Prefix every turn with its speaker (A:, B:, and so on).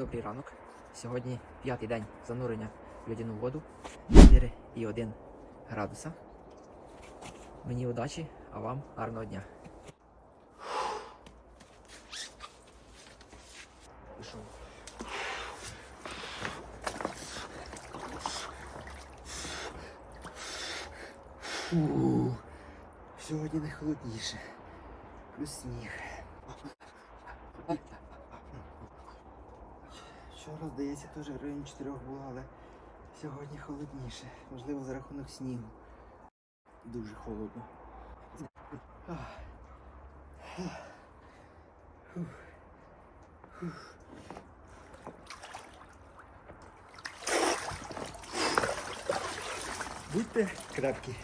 A: Добрий ранок. Сьогодні п'ятий день занурення в льодяну воду 4,1 градуса. Мені удачі, а вам гарного дня. Пішов.
B: Фу, сьогодні найхолодніше. Плюс сніг. Вчора, здається, теж в районі 4 було, але сьогодні холодніше. Можливо, за рахунок снігу. Дуже холодно. Будьте крепкі.